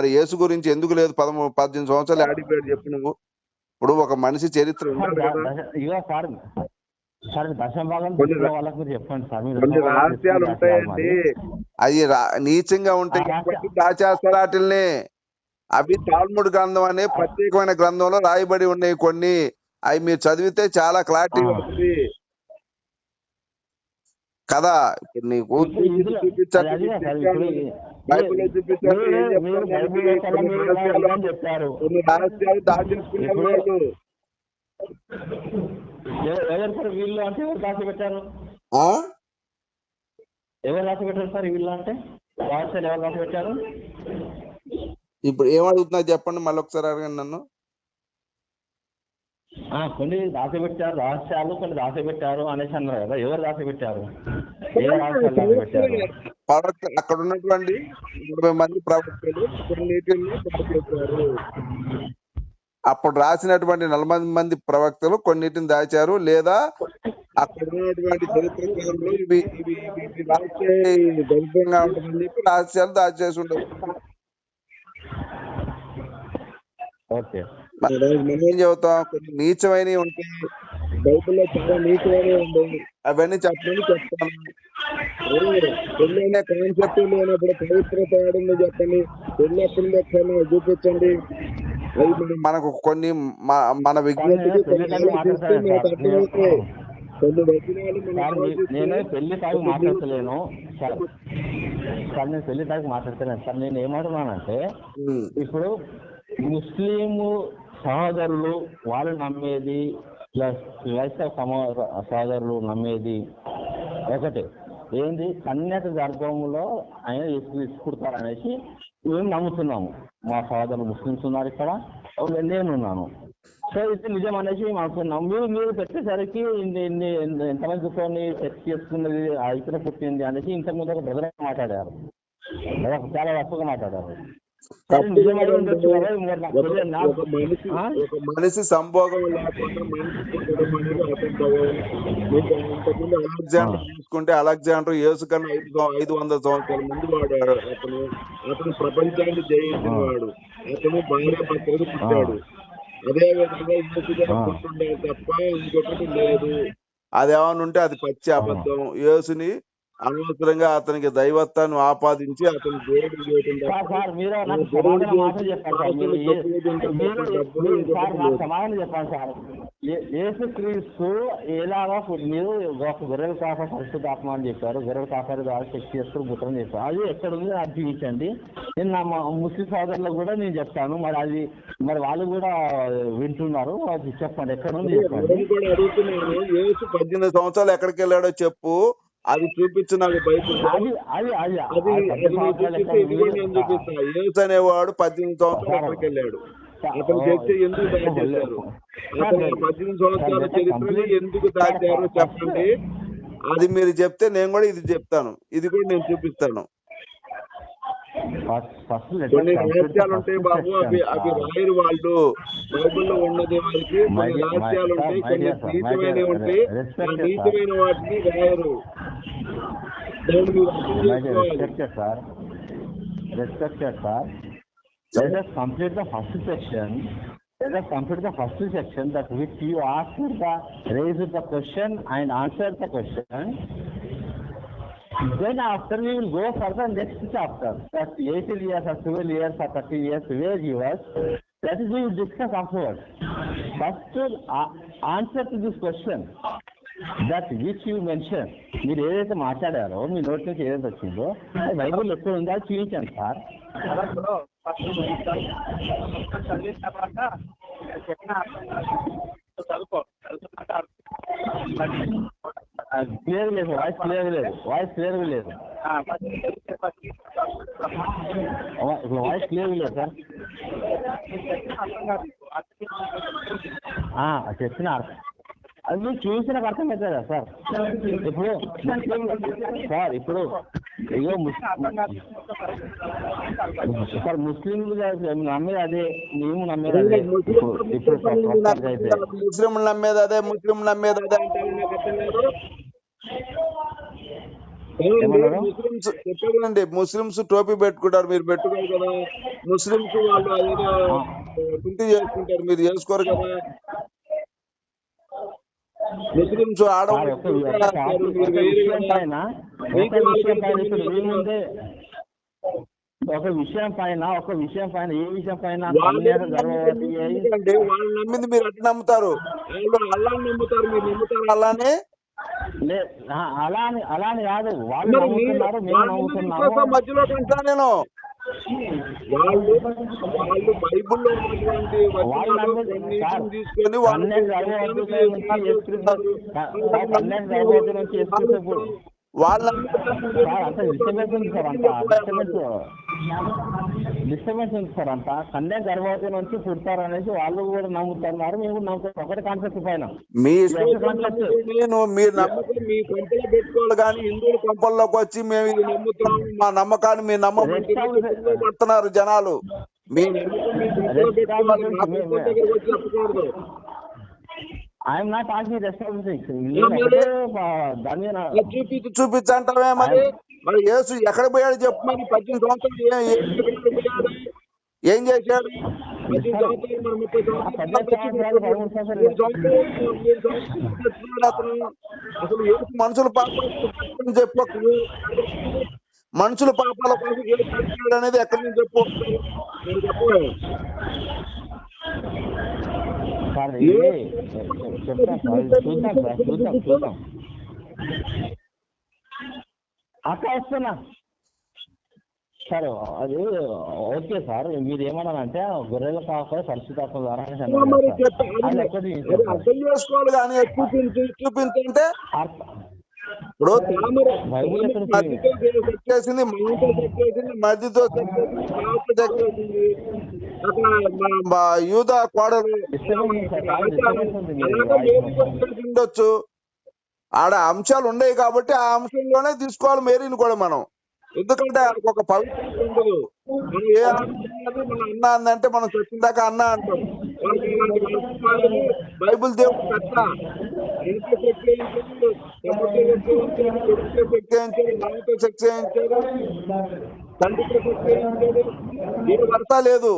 మరి యేసు గురించి ఎందుకు లేదు పదమూడు పద్దెనిమిది సంవత్సరాలు ఆడిపోయాడు చెప్పు నువ్వు? ఇప్పుడు ఒక మనిషి చరిత్ర కొన్ని రహస్యాలు ఉంటాయండి. అవి నీచంగా ఉంటాయి దాచేస్తారు వాటిల్ని అవి తాల్ముడు గ్రంథం అనే ప్రత్యేకమైన గ్రంథంలో రాయబడి ఉన్నాయి కొన్ని. అవి మీరు చదివితే చాలా క్లారిటీ ఆ. కదా నీకు వాళ్ళు. ఎవ- ఎవరు సార్ వీళ్ళు అంటే ఎవరు రాసి పెట్టారు ఆ? ఎవరు రాసి పెట్టారు సార్ వీళ్ళు అంటే? ఎవరు రాసి పెట్టారు ఇప్పుడు ఏమడుగుతున్నా చెప్పండి మళ్ళీ ఒకసారి అడగండి నన్ను. కొన్ని రాసి పెట్టారు రహస్యాలు కొన్ని రాసి పెట్టారు అనేసి అన్నారు కదా ఎవరు రాసి పెట్టారు ఏ రహస్యాలు ప్రవక్త అక్కడ ఉన్నటువంటి నలభై మంది ప్రవక్తలు కొన్నిటిని దాచేశారు అప్పుడు రాసినటువంటి నలభై మంది ప్రవక్తలు కొన్నిటిని దాచారు లేదా అక్కడ ఉన్నటువంటి చరిత్రకారులు ఇవి ఇవి రాసే దరిద్రంగా ఉంటుందని చెప్పి రహస్యాలు దాచేసి ఉండదు ఓకే. మన ఏం చెబుతాం కొన్ని నీచమైనవి ఉంటాయి బైబిల్లో చాలా నీచమైనవి ఉంటాయి అవన్నీ చెప్పమని చెప్తాను. పెళ్ళైన కాన్సెప్ట్ లేనప్పుడు పవిత్రత ఆడింది చెప్పండి. పెళ్ళి ఎప్పుడు ఒకసారి చూపించండి. మనకు కొన్ని మ- మన విజ్ఞతకి కొన్ని నేను పెళ్ళి తాగి మాట్లాడతలేను. సార్ సార్ నేను పెళ్ళి తాగి మాట్లాడతలేను. సార్ నేను ఏమంటున్నానంటే ఇప్పుడు ముస్లిం సహోదరులు వాళ్ళు నమ్మేది ప్లస్ క్రైస్తవ సమా సహోదరులు నమ్మేది ఒకటే. ఏంది? కన్యక గర్భంలో ఆయన ఇసుకుడతారు అనేసి మేము నమ్ముతున్నాము. మా సహోదరులు ముస్లిమ్స్ ఉన్నారు ఇక్కడ. నేను ఉన్నాను. సో ఇది నిజం అనేసి మేము అనుకున్నాం మీరు మీరు పెట్టేసరికి ఇన్ని ఎంతమంది కొన్ని సెట్ చేసుకున్నది ఆ ఇతర పుట్టింది అనేసి ఇంతకుముందు ఒక బ్రదర్ మాట్లాడారు. చాలా తప్పుగా మాట్లాడారు. మనిషి సంభోగం అలెగ్జాండర్ తీసుకుంటే అలెగ్జాండర్ యేసు కన్నా ఐదు ఐదు వందల సంవత్సరాల ముందు వాడాడు అతను అతను ప్రపంచాన్ని జయించిన వాడు. అతను భార్య భర్తలు పుట్టాడు. అదే విధంగా యేసు గారు ఆ. పుట్టుండే తప్ప ఇంకొకటి లేదు. అదేమన్నా ఉంటే అది పచ్చి అబద్ధం. యేసుని అనవసరంగా అతనికి దైవత్వాన్ని ఆపాదించి అతను దేవుడు సమాధానం చెప్పండి సార్. మీరు ఏ- మీరు మీరు సార్ నాకు సమాధానం చెప్పండి సార్. ఏ- యేసు క్రీస్తు ఎలాగా మీరు ఒక గొర్రెల కాప పరిశుద్ధాత్మ అని చెప్పారు. గొర్రెల కాపరి ద్వారా చెక్ చేస్తూ పుట్టని చెప్పారు అది ఎక్కడ ఉంది? అది చూపించండి. నేను నా మా ముస్లిం సోదరులకు కూడా నేను చెప్తాను. మరి అది మరి వాళ్ళు కూడా వింటున్నారు. అది చెప్పండి. ఎక్కడ ఉంది? చెప్పండి. పద్దెనిమిది సంవత్సరాలు ఎక్కడికి వెళ్ళాడో చెప్పు. అది చూపించు నాకు బైబిల్ యేసు అనేవాడు పద్దెనిమిది సంవత్సరాలు ఎక్కడికి వెళ్ళాడు. అతను చర్చ ఎందుకు దాచేశారు అతను పద్దెనిమిది సంవత్సరాల చరిత్రని ఎందుకు దాచారో చెప్పండి. అది మీరు చెప్తే నేను కూడా ఇది చెప్తాను. ఇది కూడా నేను చూపిస్తాను. కొన్ని రహస్యాలు ఉంటాయి బాబు. అవి అవి రాయరు వాళ్ళు. బైబిల్లో ఉన్నది వారికి కొన్ని రహస్యాలు ఉంటాయి కొన్ని నీచమైనవి ఉంటాయి. నీచమైన వాటిని రాయరు. Respected sir. Respected sir. Let us complete the first section. Let us complete the first section that which you asked the raised the question and answered the question. Then after we will go for the next chapter. That 18 years or 12 years or 30 years where you was. That is we will discuss afterwards. First uh, answer to this question. That which you mention మీరు ఏదైతే మాట్లాడారో మీ నోటి నుంచి ఏదైతే వచ్చిందో అది Bible ఎక్కడ ఉందో అది చూపించండి సార్. క్లియర్ లేదు వాయిస్ క్లియర్ లేదు వాయిస్ క్లియర్ లేదు. ఇప్పుడు వాయిస్ క్లియర్ లేదు సార్. ఆ, చెప్పిన అర్థం. అది మీరు చూసిన అర్థం అవుతుందా సార్. ఇప్పుడు సార్ ఇప్పుడు ఇగో సార్ ముస్లింలు కాదు, నమ్మేది అదే. మేము నమ్మేది అదే. ఇప్పుడు ముస్లింలు నమ్మేది అదే ముస్లింలు నమ్మేది అదే నాకు కాదు ఏమన్నారు? ముస్లిమ్స్ టోపీ పెట్టుకుంటారు మీరు పెట్టుకోరు కదా. ముస్లిమ్స్ వాళ్ళు చేసుకుంటారు మీరు చేసుకోరు కదా. ఆడవాళ్ళు ఒక విషయం పైన ఒక విషయం పైన ఇప్పుడు మీ ముందే ఒక విషయం పైన ఒక విషయం పైన ఏ విషయం పైన వాళ్ళు నమ్మింది మీరు అట్లా నమ్ముతారు. అల్లాని నమ్ముతారు మీరు నమ్ముతారు? ఆ, అలా అని అలా అని కాదు. వాళ్ళు మరి మీరు- నమ్ముతున్నారు మేము వాళ్ళని నమ్ముతున్నాము విశ్వాసం మధ్యలో కంటా నేను? వాళ్ళు వాళ్ళు బైబిల్లో ఉన్నటువంటి వచనాలు తీసుకొని వాళ్ళు వాళ్ళ డిస్టర్బెన్స్ ఉంది సార్ అంత. కన్యా గర్భవతి నుంచి పుడతారు అనేసి వాళ్ళు కూడా నమ్ముతున్నారు మేము నమ్ముతాం. ఒకటి కాన్సెప్ట్ పైన. మీ నేను మీరు నమ్మకం మీ కొంపలో పెట్టుకోవాలి కానీ హిందువుల కొంపల్లోకి వచ్చి మేము ఇది నమ్ముతున్నాం. మా నమ్మకాన్ని మీ నమ్మకం పడుతున్నారు జనాలు. మీ నమ్మకం మీ దగ్గరికి వచ్చి చెప్పకూడదు ఐఎమ్ నాట్ ఆస్కింగ్ రెస్పాన్సిబిలిటీ దాని మీద అది చూపించి చూపించి అంటావే మరి మరి యేసు ఎక్కడ పోయాడు చెప్పు మరి పద్దెనిమిది సంవత్సరాలు ఏ- చేశాడు అసలు యేసు మనుషుల పాపాలు చెప్పకు మనుషుల పాపాల కోసం అనేది ఎక్కడి నుంచి చెప్పు నేను చెప్పలేదు సార్ ఇది చెప్తాను సార్ చూద్దాం సార్ చూద్దాం చూద్దాం అక్క వస్తున్నా సార్ అది ఓకే సార్ మీరు ఏమన్నారంటే గొర్రెల పాప పరిశుద్ధాత్మ ద్వారా అర్థం చేసుకోవాలి కానీ చూపించంటే ఇప్పుడు మధ్యతో సెట్ చేసింది మధ్యతో సెట్ చేసింది మధ్యతో సెట్ చేసింది పావుతో సెట్ చేసింది అక్కడ మా- మా యూద కోడలు ఉండొచ్చు. ఆడ అంశాలు ఉన్నాయి కాబట్టి ఆ అంశంలోనే తీసుకోవాలి మేరీని కూడా మనం. ఎందుకంటే ఆడికి ఒక పవిత్రత ఉండదు. మనం ఏ మన అన్న అందంటే మనం చచ్చిందాక అన్న అంటాం. బైబిల్ దేవుడు కట్ట ఇంట్లో నాన్నతో తండ్రితో వరస లేదు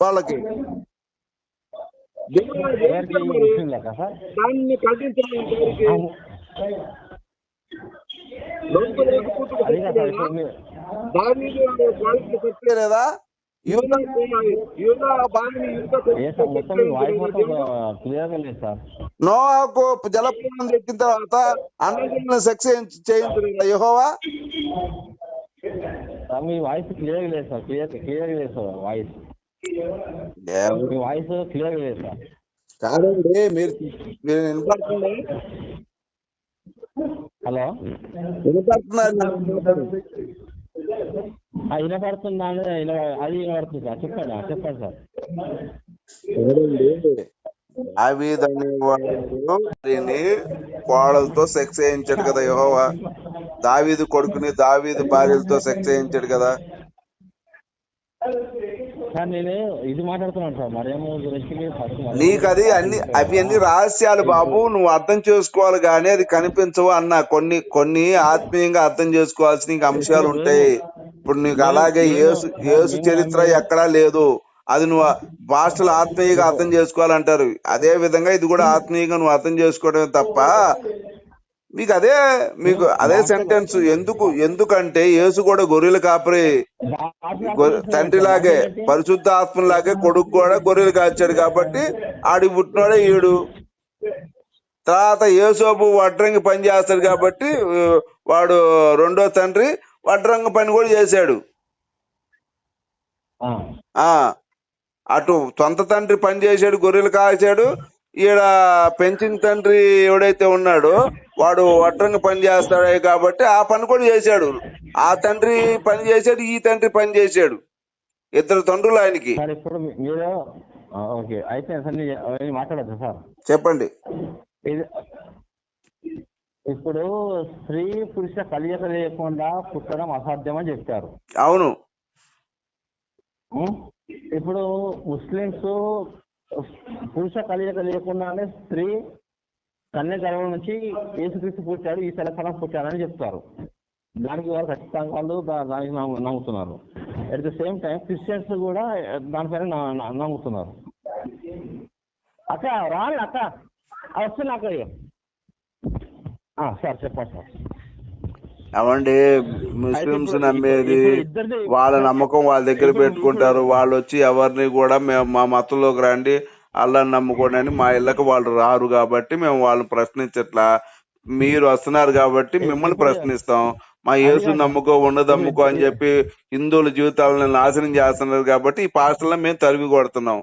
వాళ్ళకి దాన్ని ఖండించాలి ఇంతవరకు లోతుకు నోవాకు జలప్రమాణం తెచ్చిన తర్వాత అన్నజనులను సెక్స్ చేయించలేదు యెహోవా? మీ వాయిస్ క్లియర్గా లేదు సార్ క్లియర్ క్లియర్గా లేదు సార్ వాయిస్. మీ వాయిస్ క్లియర్గా లేదు సార్. కాదండి మీరు మీరు వినపడుతుందా? హలో? వినపడుతున్నారు వినపడుతుందా అది వినపడుతుంది సార్. చెప్పండి చెప్పండి సార్. దావీదు అనేవాడు కోడలతో సెక్స్ చేయించాడు కదా యెహోవా. దావీదు కొడుకుని దావీదు భార్యలతో సెక్స్ చేయించాడు కదా. సార్ నేను ఇది మాట్లాడుతున్నాను సార్ మరేమో గురించి మీరు ఫస్ట్ మరి- నీకు అది అన్ని అవి అన్ని రహస్యాలు బాబు నువ్వు అర్థం చేసుకోవాలి కానీ అది కనిపించవు అన్న. కొన్ని కొన్ని ఆత్మీయంగా అర్థం చేసుకోవాల్సిన అంశాలు ఉంటాయి. ఇప్పుడు నీకు అలాగే యేసు యేసు చరిత్ర ఎక్కడా లేదు. అది నువ్వు భాషలు ఆత్మీయంగా అర్థం చేసుకోవాలంటారు. అదే విధంగా ఇది కూడా ఆత్మీయంగా నువ్వు అర్థం చేసుకోవడమే తప్ప మీకు అదే మీకు అదే సెంటెన్స్ ఎందుకు ఎందుకంటే యేసు కూడా గొర్రెలు కాపరి తండ్రిలాగే పరిశుద్ధ ఆత్మలాగే కొడుకు కూడా గొర్రెలు కాచాడు కాబట్టి ఆడి పుట్టినోడే ఈడు. తర్వాత యేసోబు వడ్రంగి పని చేస్తాడు కాబట్టి వాడు రెండో తండ్రి వడ్రంగి పని కూడా చేశాడు. అటు సొంత తండ్రి పని చేశాడు గొర్రెలు కాచాడు ఈడ పెంచిన తండ్రి ఎవడైతే ఉన్నాడో వాడు వడ్రంగి పని చేస్తాడు కాబట్టి ఆ పని కూడా చేశాడు. ఆ తండ్రి పని చేశాడు ఈ తండ్రి పని చేశాడు. ఇద్దరు తండ్రులు ఆయనకి. చెప్పండి. ఇది ఇప్పుడు స్త్రీ పురుష కలియక లేకుండా పుట్టడం అసాధ్యం అని చెప్పారు అవును? ఇప్పుడు ముస్లిమ్స్ పురుష కలియక లేకుండానే స్త్రీ కన్య గర్భం నుంచి యేసుక్రీస్తు పుట్టాడు ఈ సెలకలం పుట్టాడని చెప్తారు. దానికి వాళ్ళు ఖచ్చితంగా వాళ్ళు దానికి నమ్ము- నమ్ముతున్నారు. At the same time Christians కూడా దానిపైన నమ్ముతున్నారు. అక్క రాలి అక్క. వస్తున్నా అక్క సార్ చెప్పండి సార్. అవండి ముస్లిమ్స్ నమ్మేది వాళ్ళ నమ్మకం వాళ్ళ దగ్గర పెట్టుకుంటారు. వాళ్ళు వచ్చి ఎవరిని కూడా మేము మా మతంలోకి రండి. అల్లాని నమ్ముకోండి అని మా ఇళ్ళకి వాళ్ళు రారు కాబట్టి మేము వాళ్ళని ప్రశ్నించట్లా. మీరు వస్తున్నారు కాబట్టి మిమ్మల్ని ప్రశ్నిస్తాం. మా యేసు. నమ్ముకో ఉండదమ్ముకో అని చెప్పి హిందువుల జీవితాలను నాశనం చేస్తున్నారు కాబట్టి ఈ పాస్టర్లను మేము తరిమి కొడుతున్నాం.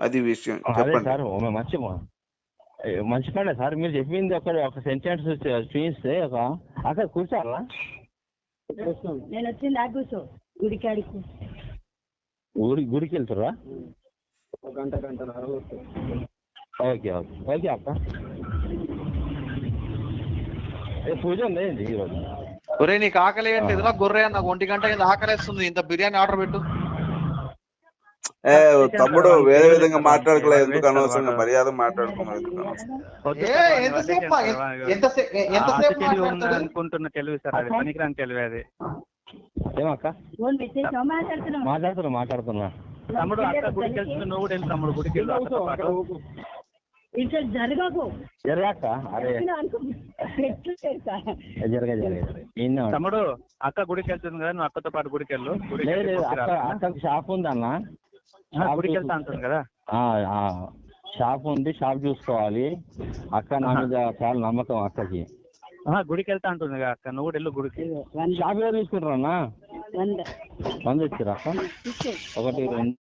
అది విషయం. చెప్పండి. మంచి పనే సార్. మీరు చెప్పింది ఒక ఒక సెంటెన్స్ చూపిస్తే ఒక అక్కడ కూర్చోాలా నేను వచ్చింది ఆ కూర్చో. గుడికాడికి. గుడి గుడికి వెళ్తారా? ఒక గంట గంటన్నర ఓకే ఓకే. ఓకే అక్క. ఏ, పూజ ఉంది ఏంటి ఈరోజు ఒరే నీకు ఆకలి ఏంటిదిరా గొర్రె నాకు ఒంటి గంట కింద ఆకలేస్తుంది ఇంత బిర్యానీ ఆర్డర్ పెట్టు. ఏ తమ్ముడు వేరే విధంగా మాట్లాడుకోలేదు ఎందుకు అనవసరంగా మర్యాద మాట్లాడుకున్నాం అనుకుంటున్న తెలివి సార్ అది. పనికిరాని తెలివి అది. ఏమక్క? మాట్లాడుతున్నా. తమ్ముడు అక్క గుడికి వెళ్తుంది నువ్వు కూడా వెళ్ళు తమ్ముడు గుడికి. ఇట్లా జరగకు. జరగాక అరే. జరగా జరగా ఇన్నా తమ్ముడు అక్క గుడికి వెళ్తుంది కదా నువ్వు అక్కతో పాటు గుడికి వెళ్ళు. గుడికి లేదు అక్క షాప్ ఉంది అన్న. గుడికి వెళ్తా అంటుంది కదా? ఆ, ఆ, షాప్ ఉంది షాప్ చూసుకోవాలి. అక్క నా మీద చాలా నమ్మకం అక్కకి. ఆ, గుడికి వెళ్తా అంటుంది కదా అక్క నువ్వు కూడా వెళ్ళు గుడికి. షాప్ ఏదో తీసుకుంటారా అన్న? వంద. వంద ఇచ్చారా ఒకటి రెండు